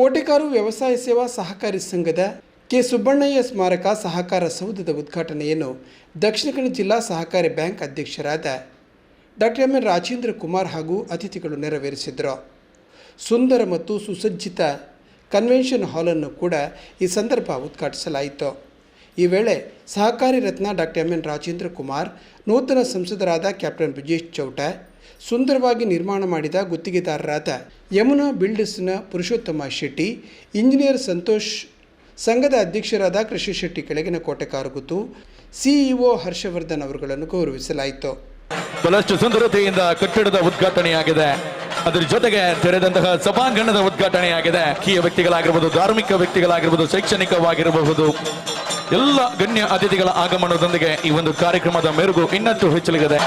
ಕೋಟೆಕಾರು ವ್ಯವಸಾಯ ಸೇವಾ ಸಹಕಾರಿ ಸಂಘದ ಕೆ ಸುಬ್ಬಣ್ಣಯ್ಯ ಸ್ಮಾರಕ ಸಹಕಾರ ಸೌಧದ ಉದ್ಘಾಟನೆಯನ್ನು ದಕ್ಷಿಣ ಕನ್ನಡ ಜಿಲ್ಲಾ ಸಹಕಾರಿ ಬ್ಯಾಂಕ್ ಅಧ್ಯಕ್ಷರಾದ doctor M N Rajendra Kumar ಹಾಗೂ ಅತಿಥಿಗಳು ನೆರವೇರಿಸಿದರು. ಸುಂದರ ಮತ್ತು ಸುಸಜ್ಜಿತ ಕನ್ವೆನ್ಷನ್ ಹಾಲನ್ನು ಕೂಡ ಈ ಸಂದರ್ಭ ಉದ್ಘಾಟಿಸಲಾಯಿತು. ಈ ವೇಳೆ ಸಹಕಾರಿ ರತ್ನ doctor M N Rajendra Kumar, ನೂತನ ಸಂಸದರಾದ ಕ್ಯಾಪ್ಟನ್ ಬ್ರಿಜೇಶ್ ಚೌಟ ಸುಂದರವಾಗಿ ನಿರ್ಮಾಣ ಮಾಡಿದ ಗುತ್ತಿಗೆದಾರರಾದ ಯಮುನಾ ಬಿಲ್ಡರ್ಸ್ನ ಪುರುಷೋತ್ತಮ ಶೆಟ್ಟಿ, ಇಂಜಿನಿಯರ್ ಸಂತೋಷ್, ಸಂಘದ ಅಧ್ಯಕ್ಷರಾದ ಕೃಷಿ ಶೆಟ್ಟಿ ಕೆಳಗಿನ ಕೋಟೆಕಾರಗುತ್ತು, ಸಿಇಒ ಹರ್ಷವರ್ಧನ್ ಅವರುಗಳನ್ನು ಗೌರವಿಸಲಾಯಿತು. ಬಹಳಷ್ಟು ಸುಂದರತೆಯಿಂದ ಕಟ್ಟಡದ ಉದ್ಘಾಟನೆಯಾಗಿದೆ. ಅದರ ಜೊತೆಗೆ ತೆರೆದಂತಹ ಸಭಾಂಗಣದ ಉದ್ಘಾಟನೆಯಾಗಿದೆ. ಕೀಯ ವ್ಯಕ್ತಿಗಳಾಗಿರಬಹುದು ಧಾರ್ಮಿಕ ವ್ಯಕ್ತಿಗಳಾಗಿರಬಹುದು ಶೈಕ್ಷಣಿಕವಾಗಿರಬಹುದು. ಎಲ್ಲ ಗಣ್ಯ ಅತಿಥಿಗಳ ಆಗಮನದೊಂದಿಗೆ ಈ ಒಂದು ಕಾರ್ಯಕ್ರಮದ ಮೆರುಗು ಇನ್ನಷ್ಟು ಹೆಚ್ಚಲಿದೆ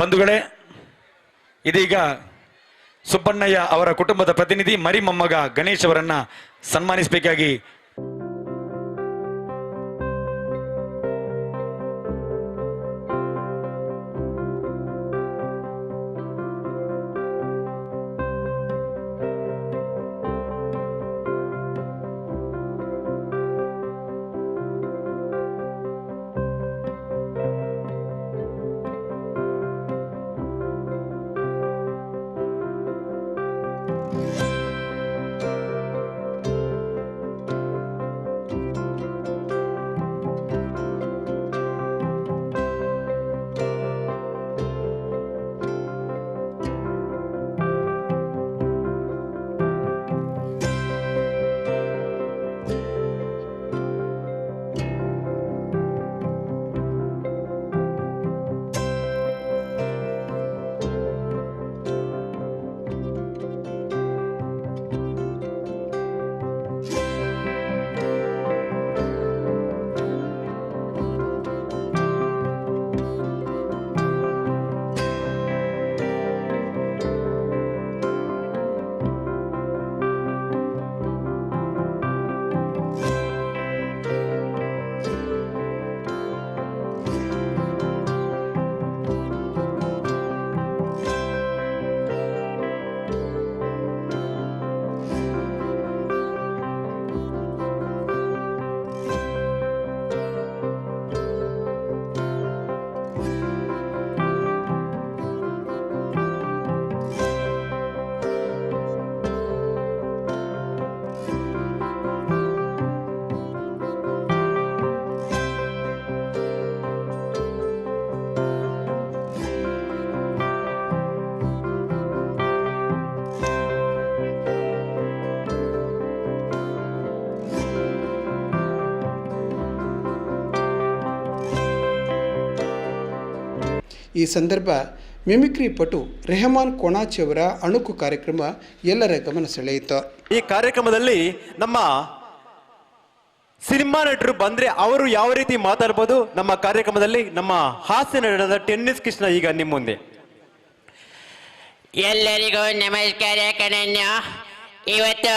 ಬಂಧುಗಳೇ ಇದೀಗ ಸುಬ್ಬಣ್ಣಯ್ಯ ಅವರ ಕುಟುಂಬದ ಪ್ರತಿನಿಧಿ ಮರಿ ಮೊಮ್ಮಗ ಗಣೇಶ್ ಅವರನ್ನು ಸನ್ಮಾನಿಸಬೇಕಾಗಿ ಈ ಸಂದರ್ಭ ಮಿಮಿಕ್ರಿ ಪಟು ರೆಹಮಾನ್ ಕೊಣಾಚಿ ಅವರ ಅಣುಕು ಕಾರ್ಯಕ್ರಮ ಎಲ್ಲರ ಗಮನ ಸೆಳೆಯಿತು. ಈ ಕಾರ್ಯಕ್ರಮದಲ್ಲಿ ನಮ್ಮ ಸಿನಿಮಾ ನಟರು ಬಂದ್ರೆ ಅವರು ಯಾವ ರೀತಿ ಮಾತಾಡ್ಬೋದು? ನಮ್ಮ ಕಾರ್ಯಕ್ರಮದಲ್ಲಿ ನಮ್ಮ ಹಾಸ್ಯ ನಟರಾದ ಟೆನ್ನಿಸ್ ಕೃಷ್ಣ ಈಗ ನಿಮ್ಮ ಮುಂದೆ. ಎಲ್ಲರಿಗೂ ನಮಸ್ಕಾರ ಕಣನ್ಯ ಇವತ್ತು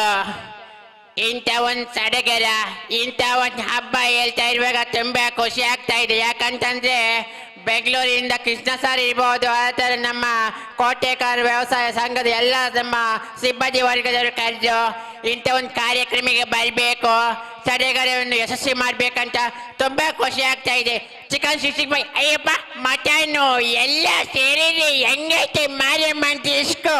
ಇಂಥ ಒಂದು ಸಡಗರ ಇಂಥ ಒಂದು ಹಬ್ಬ ಹೇಳ್ತಾ ಇರುವಾಗ ತುಂಬಾ ಖುಷಿ ಆಗ್ತಾ ಇದೆ. ಯಾಕಂತಂದ್ರೆ ಬೆಂಗಳೂರಿಂದ ಕೃಷ್ಣ ಸರ್ ಇರ್ಬೋದು, ಆ ನಮ್ಮ ಕೋಟೆಕಾರ ವ್ಯವಸಾಯ ಸಂಘದ ಎಲ್ಲ ನಮ್ಮ ಸಿಬ್ಬಂದಿ ವರ್ಗದವರು ಕರೆದು ಇಂಥ ಒಂದು ಕಾರ್ಯಕ್ರಮಕ್ಕೆ ಬರಬೇಕು, ಸಡಗರವನ್ನು ಯಶಸ್ವಿ ಮಾಡಬೇಕಂತ ತುಂಬಾ ಖುಷಿ ಆಗ್ತಾ ಇದೆ. ಚಿಕನ್ ಸಿಕ್ಸ್ಟಿ ಅಯ್ಯಪ್ಪ ಮಟನ್ ಎಲ್ಲ ಸೇರಿರಿ ಹೆಂಗೈತೆ ಮಾರಿ ಮಾಡ್ತೀವಿ ಇಸ್ಕೋ